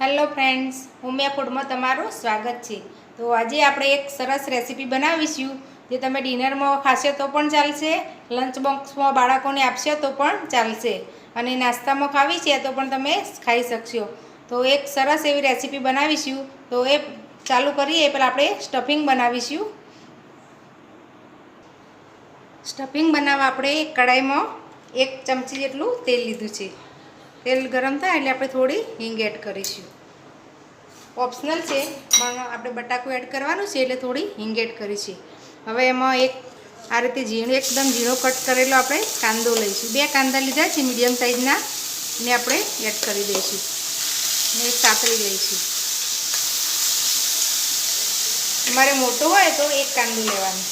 Hello friends Umiya ફૂડમાં તમારું સ્વાગત છે. તો આજે આપણે એક સરસ રેસીપી બનાવીશું. જે તમે ડિનરમાં ખાશો તો પણ ચાલશે, લંચ બોક્સમાં બાળકોને આપશો તો પણ ચાલશે. અને નાસ્તામાં ખાવી છે તો પણ તમે ખાઈ શકશો. તો એક સરસ એવી રેસીપી બનાવીશું. તો એ ચાલુ કરીએ પહેલાં આપણે સ્ટફિંગ બનાવીશું. સ્ટફિંગ બનાવવા આપણે કડાઈમાં એક ચમચી જેટલું તેલ લીધું છે. તેલ ગરમ થાય એટલે આપણે થોડી હિંગ એડ કરીશું. ઓપ્શનલ છે પણ આપણે બટાકું એડ કરવાનું છે એટલે થોડી હિંગ એડ કરીશું. હવે એમાં એક, આ રીતે ઝીણો, એકદમ ઝીણો કટ કરેલો આપણે કાંદો લઈશું. બે કાંદા લીધા છે, મીડિયમ સાઇઝના ને આપણે એડ કરી દઈશું. ને કાતરી લઈશું. તમારે મોટો હોય તો એક કાંદો લેવાનું.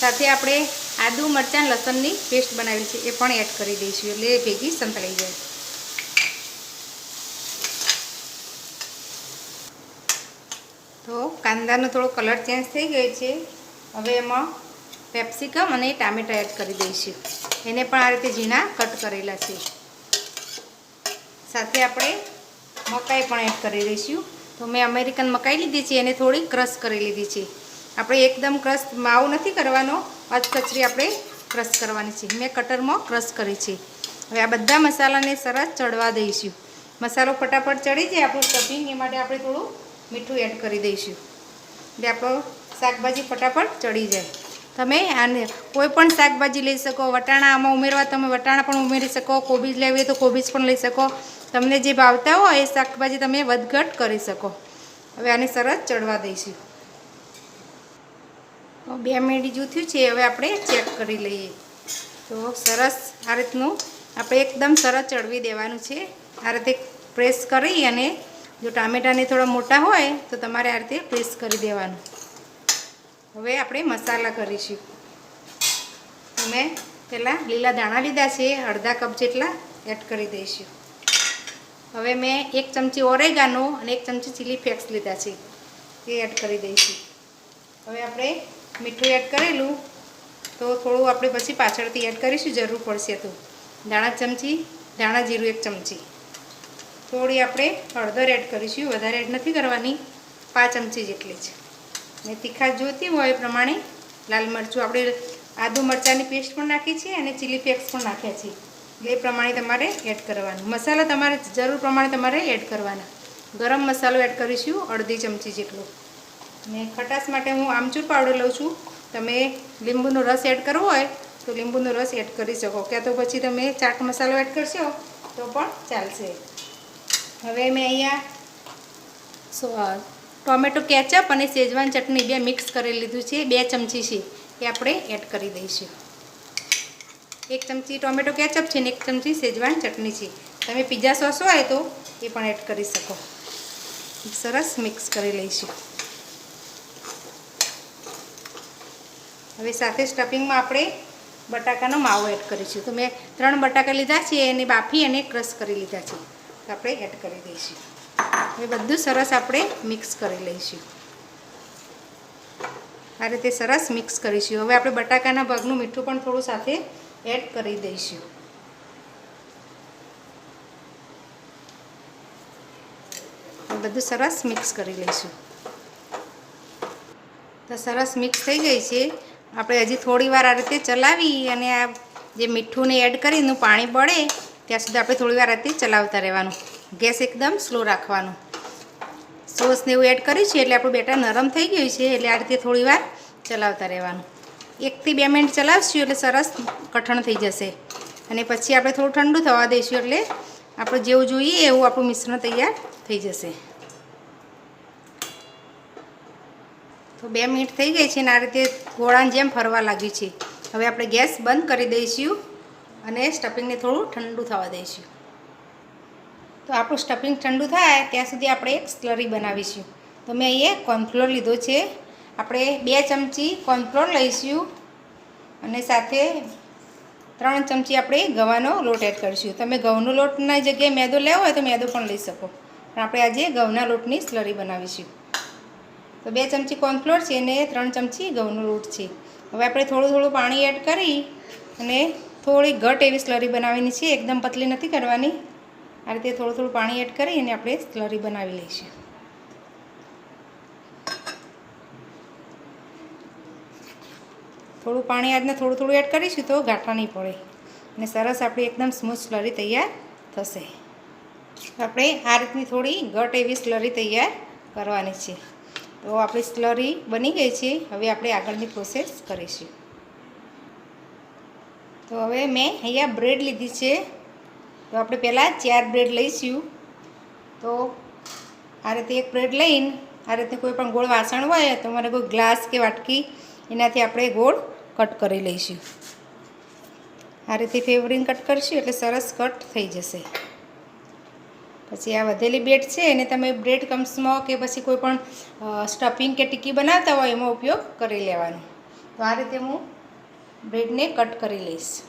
સાથે આપણે આદુ મરચાં લસણની પેસ્ટ બનાવેલી છે, એ પણ એડ કરી દઈશું એટલે ભેગી સંતળાઈ જાય. તો કાંદાનો થોડો કલર ચેન્જ થઈ ગયો છે. હવે એમાં પેપ્સિકમ અને ટામેટા એડ કરી દઈશું. એને પણ આ રીતે ઝીણા કટ કરેલા છે. સાથે આપણે મકાઈ પણ એડ કરી દઈશું. તો મેં અમેરિકન મકાઈ લીધી છે, એને થોડી ક્રશ કરી લીધી છે. આપણે એકદમ ક્રશ માવ નથી કરવાનો અધકચરી આપણે ક્રશ કરવાની છે. મેં કટરમાં ક્રશ કરી છે. હવે આ બધા મસાલાને સરસ ચડવા દઈશું. મસાલો ફટાફટ ચડી જાય આપણું સ્ટફિંગ એ માટે આપણે થોડું મીઠું એડ કરી દઈશું. એટલે આપણો શાકભાજી ફટાફટ ચડી જાય. તમે આને કોઈ પણ શાકભાજી લઈ શકો, વટાણા આમાં ઉમેરવા તમે વટાણા પણ ઉમેરી શકો, કોબીજ લેવી તો કોબીજ પણ લઈ શકો. તમને જે ભાવતા હોય એ શાકભાજી તમે વધઘટ કરી શકો. હવે આને સરસ ચડવા દઈશું. બે મિનિટ જૂથ્યું છે, હવે આપણે ચેક કરી લઈએ. તો સરસ આ રીતનું આપણે એકદમ સરસ ચડવી દેવાનું છે. આ રીતે પ્રેસ કરી અને જો ટામેટાને થોડા મોટા હોય, તો તમારે આ રીતે પ્રેસ કરી દેવાનું. હવે આપણે મસાલા કરીશું. મેં પહેલાં લીલા દાણા લીધા છે, અડધા કપ જેટલા એડ કરી દઈશું. હવે મેં એક ચમચી ઓરેગાનો અને એક ચમચી ચીલી ફ્લેક્સ લીધા છે, એ એડ કરી દઈશું. હવે આપણે મીઠું એડ કરેલું, તો થોડું આપણે પછી પાછળથી એડ કરીશું, જરૂર પડશે તો. દાણા ચમચી, દાણા જીરું એક ચમચી. થોડી આપણે હળદર એડ કરીશું. વધારે એડ નથી કરવાની. પાંચ ચમચી જેટલી છે. ને તીખા જોતી હોય એ પ્રમાણે લાલ મરચું આપણે આદુ મરચાંની પેસ્ટ પણ નાખી છે અને ચીલી ફ્લેક્સ પણ નાખ્યા છે એટલે એ પ્રમાણે તમારે એડ કરવાનું. મસાલા તમારે જરૂર પ્રમાણે તમારે એડ કરવાના. ગરમ મસાલો એડ કરીશું અડધી ચમચી જેટલો. ને ખટાશ માટે હું આમચૂર પાવડર લઉં છું. તમે લીંબુનો રસ એડ કરવો હોય તો લીંબુનો રસ એડ કરી શકો. ક્યાં તો પછી તમે ચાટ મસાલો એડ કરશો તો પણ ચાલશે. હવે મેં અહીંયા સો ટોમેટો કેચઅપ અને શેજવાન ચટણી બે મિક્સ કરી લીધું છે. બે ચમચી છે એ આપણે એડ કરી દઈશું. એક ચમચી ટોમેટો કેચઅપ છે ને એક ચમચી શેજવાન ચટણી છે. તમે પીઝા સોસ હોય તો એ પણ એડ કરી શકો. સરસ મિક્સ કરી લઈશું. હવે સાથે સ્ટફિંગમાં આપણે બટાકાનો માવો એડ કરીશું. તો મેં ત્રણ બટાકા લીધા છે, એને બાફી અને ક્રશ કરી લીધા છે. આપણે એડ કરી દઈશું. હવે બધું સરસ આપણે મિક્સ કરી લઈશું. આ રીતે સરસ મિક્સ કરીશું. હવે આપણે બટાકાના ભાગનું મીઠું પણ થોડું સાથે એડ કરી દઈશું. બધું સરસ મિક્સ કરી લઈશું. તો સરસ મિક્સ થઈ ગઈ છે. આપણે હજી થોડી વાર આ રીતે ચલાવી અને આ જે મીઠુંને એડ કરીને પાણી પડે ત્યાં સુધી આપણે થોડી વાર આ રીતે ચલાવતા રહેવાનું. ગેસ એકદમ સ્લો રાખવાનું. સોસને એવું એડ કર્યું છે એટલે આપણું બેટર નરમ થઈ ગયું છે એટલે આ રીતે થોડી ચલાવતા રહેવાનું. એકથી બે મિનિટ ચલાવશું એટલે સરસ કઠણ થઈ જશે. અને પછી આપણે થોડું ઠંડુ થવા દઈશું એટલે આપણે જેવું જોઈએ એવું આપણું મિશ્રણ તૈયાર થઈ જશે. તો બે મિનિટ થઈ ગઈ છે અને આ રીતે ગોળાની જેમ ફરવા લાગ્યું છે. હવે આપણે ગેસ બંધ કરી દઈશું. અને સ્ટફિંગને થોડું ઠંડુ થવા દઈશું. તો આપણું સ્ટફિંગ ઠંડુ થાય ત્યાં સુધી આપણે એક સ્લરી બનાવીશું. તો મેં અહીંયા કોર્નફ્લોર લીધો છે. આપણે બે ચમચી કોર્નફ્લોર લઈશું અને સાથે ત્રણ ચમચી આપણે ગવાનો લોટ એડ કરીશું. તમે ઘઉંનો લોટના જગ્યાએ મેદો લેવો હોય તો મેદો પણ લઈ શકો. પણ આપણે આજે ઘઉંના લોટની સ્લરી બનાવીશું. તો બે ચમચી કોર્નફ્લોર છે અને ત્રણ ચમચી ઘઉંનો લોટ છે. હવે આપણે થોડું થોડું પાણી એડ કરી અને થોડી ઘટ એવી સ્લરી બનાવવાની છે, એકદમ પતલી નથી કરવાની. આ રીતે થોડું થોડું પાણી એડ કરી અને આપણે સ્લરી બનાવી લઈશું. થોડું પાણી આજને થોડું થોડું એડ કરીશું તો ગાંઠા નહીં પડે. અને સરસ આપણી એકદમ સ્મૂથ સ્લરી તૈયાર થશે. આપણે આ રીતની થોડી ઘટ એવી સ્લરી તૈયાર કરવાની છે. તો આપણી સ્લરી બની ગઈ છે. હવે આપણે આગળની પ્રોસેસ કરીશું. તો હવે મેં અહીંયા બ્રેડ લીધી છે. તો આપણે પહેલાં ચાર બ્રેડ લઈશું. તો આ રીતે એક બ્રેડ લઈને આ રીતે કોઈ પણ ગોળ વાસણ હોય તો મને કોઈ ગ્લાસ કે વાટકી એનાથી આપણે ગોળ કટ કરી લઈશું. આ રીતે ફેવરિંગ કટ કરીશું એટલે સરસ કટ થઈ જશે. પછી આ વધેલી બ્રેડ છે એને તમે બ્રેડ કમ્સમાં કે પછી કોઈ પણ સ્ટફિંગ કે ટીકી બનાવતા હોય એમાં ઉપયોગ કરી લેવાનો. તો આ રીતે હું બ્રેડને કટ કરી લઈશ.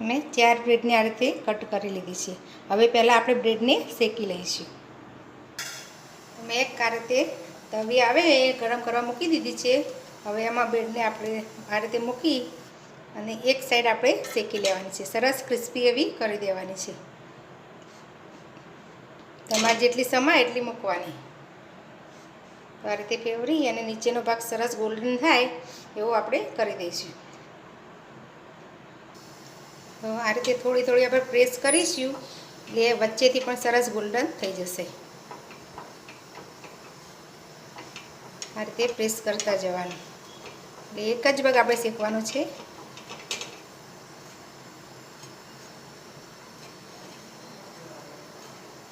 મેં ચાર બ્રેડને આ રીતે કટ કરી લીધી છે. હવે પહેલાં આપણે બ્રેડને શેકી લઈશું. મેં એક આ રીતે તવી આવે એ ગરમ કરવા મૂકી દીધી છે. હવે એમાં બ્રેડને આપણે આ રીતે મૂકી અને એક સાઈડ આપણે શેકી લેવાની છે. સરસ ક્રિસ્પી એવી કરી દેવાની છે. તમારે જેટલી સમાય એટલી મૂકવાની. તો આ રીતે ફેવરી અને નીચેનો ભાગ સરસ ગોલ્ડન થાય એવો આપણે કરી દઈશું. આ રીતે થોડી થોડી આપણે પ્રેસ કરીશું, એટલે વચ્ચેથી પણ સરસ ગોલ્ડન થઈ જશે. આ રીતે પ્રેસ કરતા જવાનું. એટલે એક જ ભાગ આપણે શેકવાનો છે.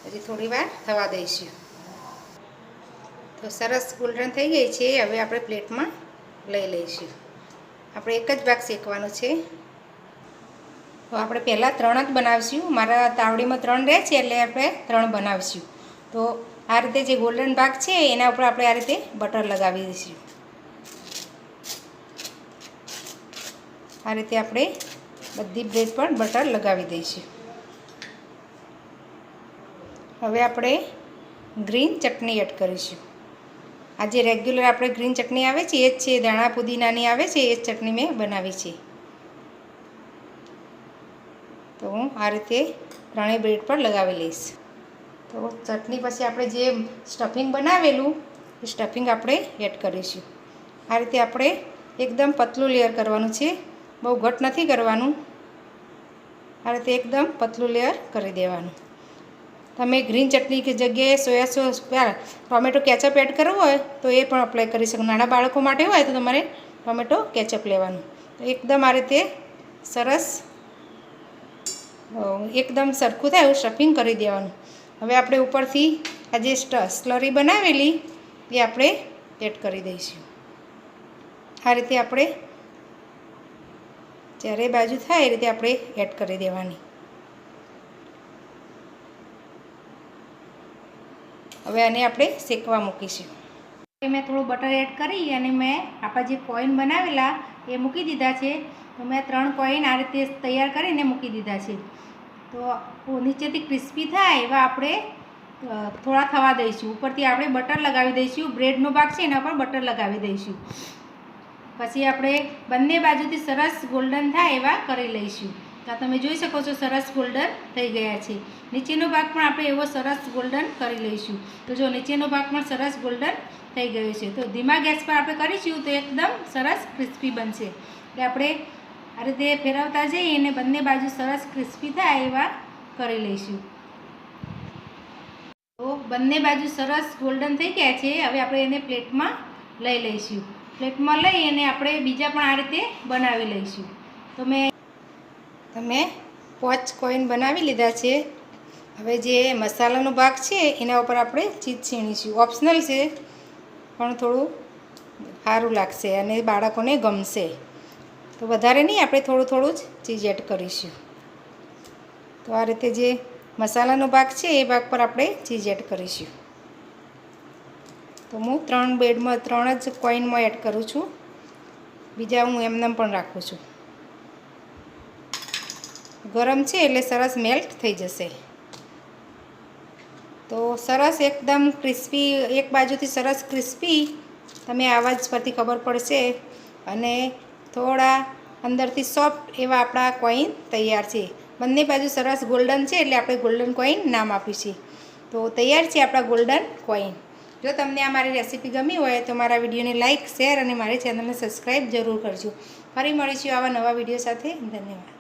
હજી થોડી વાર થવા દઈશું. તો સરસ ગોલ્ડન થઈ ગઈ છે, હવે આપણે પ્લેટમાં લઈ લઈશું. આપણે એક જ ભાગ શેકવાનો છે. તો આપણે પહેલાં ત્રણ જ બનાવીશું. મારા તાવડીમાં ત્રણ રહે છે એટલે આપણે ત્રણ બનાવીશું. તો આ રીતે જે ગોલ્ડન ભાગ છે, એના ઉપર આપણે આ રીતે બટર લગાવી દઈશું. આ રીતે આપણે બધી બ્રેડ પર બટર લગાવી દઈશું. હવે આપણે ગ્રીન ચટણી એડ કરીશું. આ જે રેગ્યુલર આપણે ગ્રીન ચટણી આવે છે, એ જ છે ધાણા પુદીનાની આવે છે, એ જ ચટણી મેં બનાવી છે. હું આ રીતે ત્રણેય બ્રેડ પર લગાવી લઈશ. તો ચટણી પછી આપણે જે સ્ટફિંગ બનાવેલું, એ સ્ટફિંગ આપણે એડ કરીશું. આ રીતે આપણે એકદમ પતલું લેયર કરવાનું છે. બહુ ઘટ નથી કરવાનું. આ રીતે એકદમ પતલું લેયર કરી દેવાનું. તમે ગ્રીન ચટણી કે જગ્યાએ soya sauce tomato ketchup add કરવું હોય, તો એ પણ અપ્લાય કરી શકો. નાના બાળકો માટે હોય તો તમારે ટોમેટો કેચઅપ લેવાનું. એકદમ આ રીતે સરસ એકદમ સરખું થાય એવું સ્ટફિંગ કરી દેવાનું. હવે આપણે ઉપરથી આ જે સ્લરી બનાવેલી, એ આપણે એડ કરી દઈશું. આ રીતે આપણે ચારે બાજુ થાય, એ રીતે આપણે એડ કરી દેવાની. હવે આને આપણે શેકવા મૂકીશું. મેં થોડું બટર એડ કરી અને મેં આપણા જે કોઈન બનાવેલા, એ મૂકી દીધા છે. તો મેં ત્રણ કોઈન આ રીતે તૈયાર કરીને મૂકી દીધા છે. તો નીચેથી ક્રિસ્પી થાય એવા આપણે થોડા થવા દઈશું. ઉપરથી આપણે બટર લગાવી દઈશું. બ્રેડનો ભાગ છે એના પર બટર લગાવી દઈશું. પછી આપણે બંને બાજુથી સરસ ગોલ્ડન થાય એવા કરી લઈશું. તો તમે જોઈ શકો છો સરસ ગોલ્ડન થઈ ગયા છે. નીચેનો ભાગ પણ આપણે એવો સરસ ગોલ્ડન કરી લઈશું. તો જો નીચેનો ભાગ પણ સરસ ગોલ્ડન થઈ ગયો છે. તો ધીમા ગેસ પર આપણે કરીશું તો એકદમ સરસ ક્રિસ્પી બનશે. એટલે આપણે આ રીતે ફેરવતા જઈએ અને બંને બાજુ સરસ ક્રિસ્પી થાય એવા કરી લઈશું. તો બંને બાજુ સરસ ગોલ્ડન થઈ ગયા છે. હવે આપણે એને પ્લેટમાં લઈ લઈશું. પ્લેટમાં લઈ અને આપણે બીજા પણ આ રીતે બનાવી લઈશું. તો મેં તમે પોચ કોઈન બનાવી લીધા છે. હવે જે મસાલાનો ભાગ છે એના ઉપર આપણે ચીજ છીણીશું. ઓપ્શનલ છે, પણ થોડું સારું લાગશે અને બાળકોને ગમશે. તો વધારે નહીં, આપણે થોડું થોડું જ ચીજ એડ કરીશું. તો આ રીતે જે મસાલાનો ભાગ છે, એ ભાગ પર આપણે ચીજ એડ કરીશું. તો હું ત્રણ બેડમાં, ત્રણ જ કોઈનમાં એડ કરું છું. બીજા હું એમનેમ પણ રાખું છું. ગરમ છે એટલે સરસ મેલ્ટ થઈ જશે. તો સરસ એકદમ ક્રિસ્પી એક બાજુથી સરસ ક્રિસ્પી તમે આવાજ પરથી ખબર પડશે. અને થોડા અંદરથી સોફ્ટ એવા આપણા કોઈન તૈયાર છે. બંને બાજુ સરસ ગોલ્ડન છે એટલે આપણે ગોલ્ડન કોઈન નામ આપ્યું છે તો તૈયાર છે આપણા ગોલ્ડન કોઈન જો તમને આ મારી રેસીપી ગમી હોય તો મારા વિડીયોને લાઇક શેર અને મારી ચેનલને સબસ્ક્રાઈબ જરૂર કરજો. ફરી મળીશું આવા નવા વીડિયો સાથે. ધન્યવાદ.